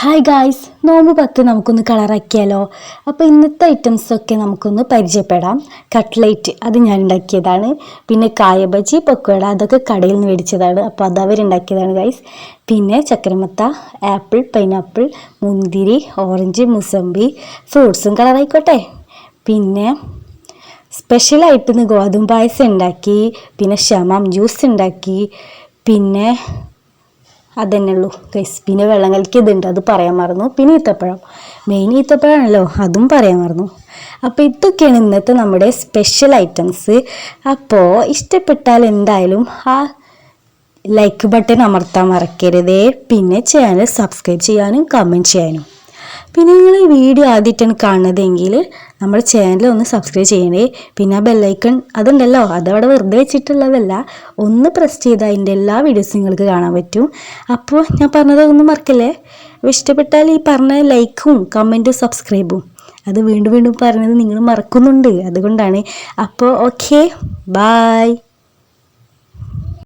Hi guys നോമ്പ് പത്ത് നമുക്കൊന്ന് കളറാക്കിയാലോ അപ്പോൾ ഇന്നത്തെ ഐറ്റംസൊക്കെ നമുക്കൊന്ന് പരിചയപ്പെടാം. കട്ട്ലേറ്റ് അത് ഞാൻ ഉണ്ടാക്കിയതാണ്. പിന്നെ കായബജി പക്കോട അതൊക്കെ കടയിൽ നിന്ന് മേടിച്ചതാണ്. അപ്പോൾ അത് അവരുണ്ടാക്കിയതാണ് ഗായ്സ് പിന്നെ ചക്കരമത്ത ആപ്പിൾ പൈനാപ്പിൾ മുന്തിരി ഓറഞ്ച് മുസമ്പി ഫ്രൂട്ട്സും കളറായിക്കോട്ടെ പിന്നെ സ്പെഷ്യലായിട്ട് ഇന്ന് ഗോതമ്പ് പായസം ഉണ്ടാക്കി. പിന്നെ ഷമാം ജ്യൂസ് ഉണ്ടാക്കി. പിന്നെ അതന്നെ ഉള്ളൂ. ഗൈസ് പിന്നെ വെള്ളം കലക്കിയതുണ്ട്. അത് പറയാൻ മറന്നു. പിന്നെ ഈത്തപ്പഴം. മെയിൻ ഈത്തപ്പഴമാണല്ലോ അതും പറയാൻ മറന്നു. അപ്പോൾ ഇതൊക്കെയാണ് ഇന്നത്തെ നമ്മുടെ സ്പെഷ്യൽ ഐറ്റംസ് അപ്പോൾ ഇഷ്ടപ്പെട്ടാൽ എന്തായാലും ആ ലൈക്ക് ബട്ടൺ അമർത്താൻ മറക്കരുതേ. പിന്നെ ചാനൽ സബ്സ്ക്രൈബ് ചെയ്യാനും കമന്റ് ചെയ്യാനും. പിന്നെ നിങ്ങൾ ഈ വീഡിയോ ആദ്യമായിട്ടാണ് കാണുന്നതെങ്കിൽ നമ്മുടെ ചാനൽ ഒന്ന് സബ്സ്ക്രൈബ് ചെയ്യണേ. പിന്നെ ആ ബെല്ലൈക്കൺ അതുണ്ടല്ലോ അതവിടെ വെറുതെ വെച്ചിട്ടുള്ളതല്ല. ഒന്ന് പ്രസ് ചെയ്താൽ അതിന്റെ എല്ലാ വീഡിയോസും നിങ്ങൾക്ക് കാണാൻ പറ്റും. അപ്പോൾ ഞാൻ പറഞ്ഞത് ഒന്നും മറക്കല്ലേ? അപ്പോൾ ഇഷ്ടപ്പെട്ടാൽ ഈ പറഞ്ഞ ലൈക്കും കമന്റും സബ്സ്ക്രൈബും അത് വീണ്ടും വീണ്ടും പറഞ്ഞത് നിങ്ങൾ മറക്കുന്നുണ്ട്. അതുകൊണ്ടാണ്. അപ്പോൾ ഓക്കെ ബായ്